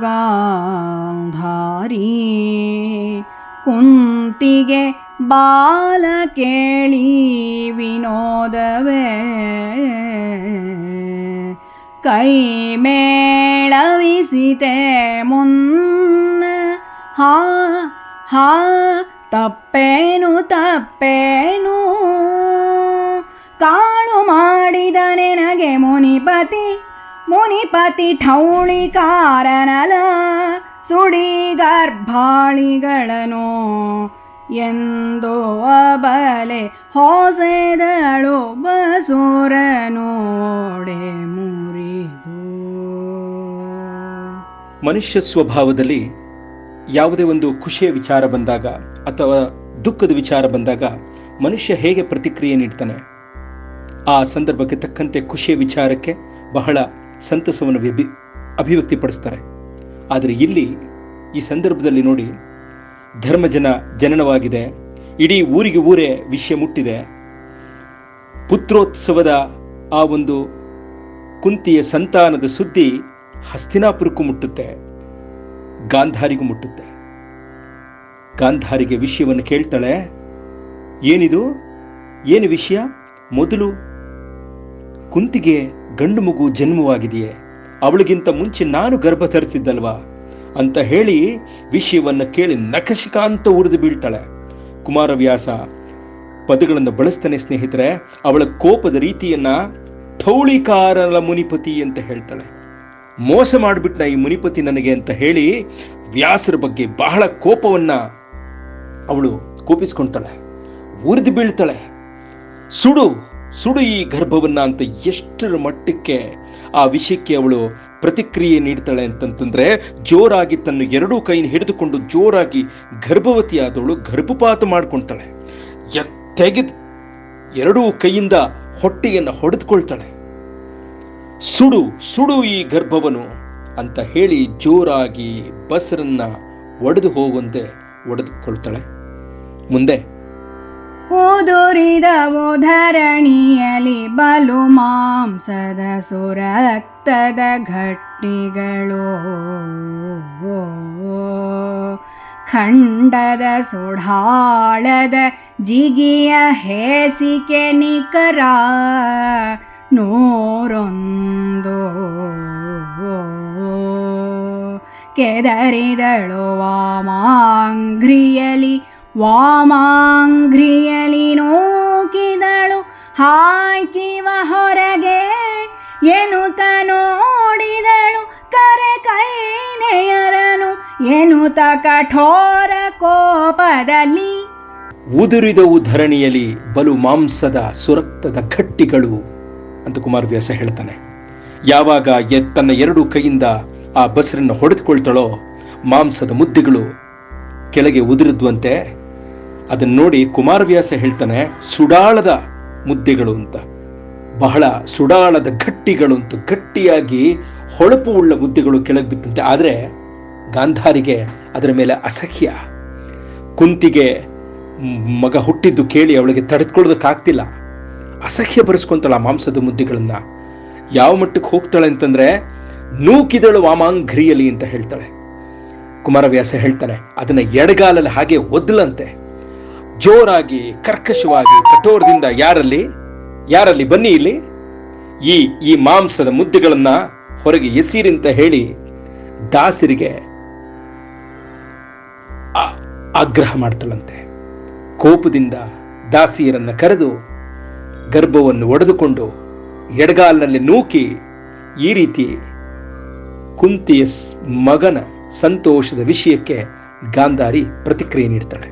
ಗಾಂಧಾರಿ. ಕುಂತಿಗೆ ಬಾಲ ಕೇಳಿ ವಿನೋದವೇ. ಕೈ ಮೇಳವಿಸಿತೆ ಮುನ್ನ. ಹಾ ಹಾ, ತಪ್ಪೇನು ತಪ್ಪೇನು. ಕಾಳು ಮಾಡಿದ ನನಗೆ ಮುನಿಪತಿ ಮುನಿಪತಿ ಠೌಳಿ ಕಾರನಲ ಸುಡಿ ಗರ್ಭಾಳಿಗಳನು ಎಂದು ಅಬಲೆ ಹೊಸೆದಳು ಬಸುರನೋಡೆ ಮುರಿದು. ಮನುಷ್ಯ ಸ್ವಭಾವದಲ್ಲಿ ಯಾವುದೇ ಒಂದು ಖುಷಿಯ ವಿಚಾರ ಬಂದಾಗ ಅಥವಾ ದುಃಖದ ವಿಚಾರ ಬಂದಾಗ ಮನುಷ್ಯ ಹೇಗೆ ಪ್ರತಿಕ್ರಿಯೆ ನೀಡ್ತಾನೆ? ಆ ಸಂದರ್ಭಕ್ಕೆ ತಕ್ಕಂತೆ ಖುಷಿಯ ವಿಚಾರಕ್ಕೆ ಬಹಳ ಸಂತಸವನ್ನು ವ್ಯಭಿ ಅಭಿವ್ಯಕ್ತಿಪಡಿಸ್ತಾರೆ. ಆದರೆ ಇಲ್ಲಿ ಈ ಸಂದರ್ಭದಲ್ಲಿ ನೋಡಿ, ಧರ್ಮಜನ ಜನನವಾಗಿದೆ. ಇಡೀ ಊರಿಗೆ ಊರೇ ವಿಷಯ ಮುಟ್ಟಿದೆ. ಪುತ್ರೋತ್ಸವದ ಆ ಒಂದು ಕುಂತಿಯ ಸಂತಾನದ ಸುದ್ದಿ ಹಸ್ತಿನಾಪುರಕ್ಕೂ ಮುಟ್ಟುತ್ತೆ. ಗಾಂಧಾರಿಗೂ ಮುಟ್ಟುತ್ತೆ. ಗಾಂಧಾರಿಗೆ ವಿಷಯವನ್ನು ಕೇಳ್ತಾಳೆ, ಏನಿದು? ಏನು ವಿಷಯ? ಮೊದಲು ಕುಂತಿಗೆ ಗಂಡು ಮಗು ಜನ್ಮವಾಗಿದೆಯೇ? ಅವಳಿಗಿಂತ ಮುಂಚೆ ನಾನು ಗರ್ಭ ಧರಿಸಿದ್ದಲ್ವಾ ಅಂತ ಹೇಳಿ ವಿಷಯವನ್ನು ಕೇಳಿ ನಖಶಿಕಾಂತ ಉರಿದು ಬೀಳ್ತಾಳೆ. ಕುಮಾರವ್ಯಾಸ ಪದಗಳನ್ನು ಬಳಸ್ತಾನೆ ಸ್ನೇಹಿತರೆ, ಅವಳ ಕೋಪದ ರೀತಿಯನ್ನ ಠೌಳಿಕಾರನ ಮುನಿಪತಿ ಅಂತ ಹೇಳ್ತಾಳೆ. ಮೋಸ ಮಾಡಿಬಿಟ್ನ ಈ ಮುನಿಪತಿ ನನಗೆ ಅಂತ ಹೇಳಿ ವ್ಯಾಸರ ಬಗ್ಗೆ ಬಹಳ ಕೋಪವನ್ನ ಅವಳು ಕೋಪಿಸ್ಕೊಳ್ತಾಳೆ ಉರಿದು ಬೀಳ್ತಾಳೆ. ಸುಡು ಸುಡು ಈ ಗರ್ಭವನ್ನ ಅಂತ ಎಷ್ಟರ ಮಟ್ಟಕ್ಕೆ ಆ ವಿಷಯಕ್ಕೆ ಅವಳು ಪ್ರತಿಕ್ರಿಯೆ ನೀಡ್ತಾಳೆ ಅಂತಂತಂದ್ರೆ ಜೋರಾಗಿ ತನ್ನ ಎರಡೂ ಕೈನ ಹಿಡಿದುಕೊಂಡು ಜೋರಾಗಿ ಗರ್ಭವತಿಯಾದವಳು ಗರ್ಭಪಾತ ಮಾಡ್ಕೊಳ್ತಾಳೆ ತೆಗೆದು ಎರಡೂ ಕೈಯಿಂದ ಹೊಟ್ಟೆಯನ್ನು ಹೊಡೆದುಕೊಳ್ತಾಳೆ. ಸುಡು ಸುಡು ಈ ಗರ್ಭವನು ಅಂತ ಹೇಳಿ ಜೋರಾಗಿ ಬಸರನ್ನ ಒಡೆದು ಹೋಗುವಂತೆ ಒಡೆದುಕೊಳ್ತಾಳೆ. ಮುಂದೆ ಉದುರಿದವು ಧರಣಿಯಲಿ ಬಲು ಮಾಂಸದ ಸುರಕ್ತದ ಘಟ್ಟಿಗಳು. ಖಂಡದ ಸುಡಾಳದ ಜಿಗಿಯ ಹೇಸಿಕೆ ನಿಕರ ನೂರೊಂದು. ಕೆದರಿದಳು ವಾಮಾಂಘ್ರಿಯಲಿ ವಾಮಾಂಘ್ರಿಯಲಿ ನೋಕಿದಳು, ಹಾಕಿವ ಹೊರಗೆ ಏನು ನೋಡಿದಳು, ಕರೆ ಕೈನೆಯರನು ಎನುತ ಕಠೋರ ಕೋಪದಲ್ಲಿ. ಉದುರಿದವು ಧರಣಿಯಲ್ಲಿ ಬಲು ಮಾಂಸದ ಸುರಕ್ತದ ಘಟ್ಟಿಗಳು ಅಂತ ಕುಮಾರ್ ವ್ಯಾಸ ಹೇಳ್ತಾನೆ. ಯಾವಾಗ ತನ್ನ ಎರಡು ಕೈಯಿಂದ ಆ ಬಸರನ್ನು ಹೊಡೆದುಕೊಳ್ತಾಳೋ ಮಾಂಸದ ಮುದ್ದೆಗಳು ಕೆಳಗೆ ಉದುರಿದ್ವಂತೆ ಅದನ್ನ ನೋಡಿ ಕುಮಾರವ್ಯಾಸ ಹೇಳ್ತಾನೆ, ಸುಡಾಳದ ಮುದ್ದೆಗಳು ಅಂತ. ಬಹಳ ಸುಡಾಳದ ಗಟ್ಟಿಗಳು ಅಂತ. ಗಟ್ಟಿಯಾಗಿ ಹೊಳಪು ಉಳ್ಳ ಮುದ್ದೆಗಳು ಕೆಳಗೆ ಬಿತ್ತಂತೆ ಆದರೆ ಗಾಂಧಾರಿಗೆ ಅದರ ಮೇಲೆ ಅಸಹ್ಯ. ಕುಂತಿಗೆ ಮಗ ಹುಟ್ಟಿದ್ದು ಕೇಳಿ ಅವಳಿಗೆ ತಡೆದುಕೊಳ್ಳೋದಕ್ಕಾಗ್ತಿಲ್ಲ. ಅಸಹ್ಯ ಬರೆಸ್ಕೊಂತಾಳ ಮಾಂಸದ ಮುದ್ದೆಗಳನ್ನ. ಯಾವ ಮಟ್ಟಕ್ಕೆ ಹೋಗ್ತಾಳೆ ಅಂತಂದ್ರೆ, ನೂಕಿದಳು ವಾಮಾಂಘ್ರಿಯಲಿ ಅಂತ ಹೇಳ್ತಾಳೆ. ಕುಮಾರವ್ಯಾಸ ಹೇಳ್ತಾನೆ, ಅದನ್ನ ಎಡಗಾಲಲ್ಲಿ ಹಾಗೆ ಒದ್ಲಂತೆ. ಜೋರಾಗಿ, ಕರ್ಕಶವಾಗಿ, ಕಠೋರದಿಂದ ಯಾರಲ್ಲಿ? ಯಾರಲ್ಲಿ? ಬನ್ನಿ ಇಲ್ಲಿ. ಈ ಈ ಮಾಂಸದ ಮುದ್ದೆಗಳನ್ನ ಹೊರಗೆ ಎಸೀರಿಂತ ಹೇಳಿ ದಾಸರಿಗೆ ಆಗ್ರಹ ಮಾಡ್ತಾಳಂತೆ. ಕೋಪದಿಂದ ದಾಸಿಯರನ್ನ ಕರೆದು ಗರ್ಭವನ್ನು ಒಡೆದುಕೊಂಡು ಎಡಗಾಲಿನಲ್ಲಿ ನೂಕಿ ಈ ರೀತಿ ಕುಂತಿಯ ಮಗನ ಸಂತೋಷದ ವಿಷಯಕ್ಕೆ ಗಾಂಧಾರಿ ಪ್ರತಿಕ್ರಿಯೆ ನೀಡ್ತಾಳೆ.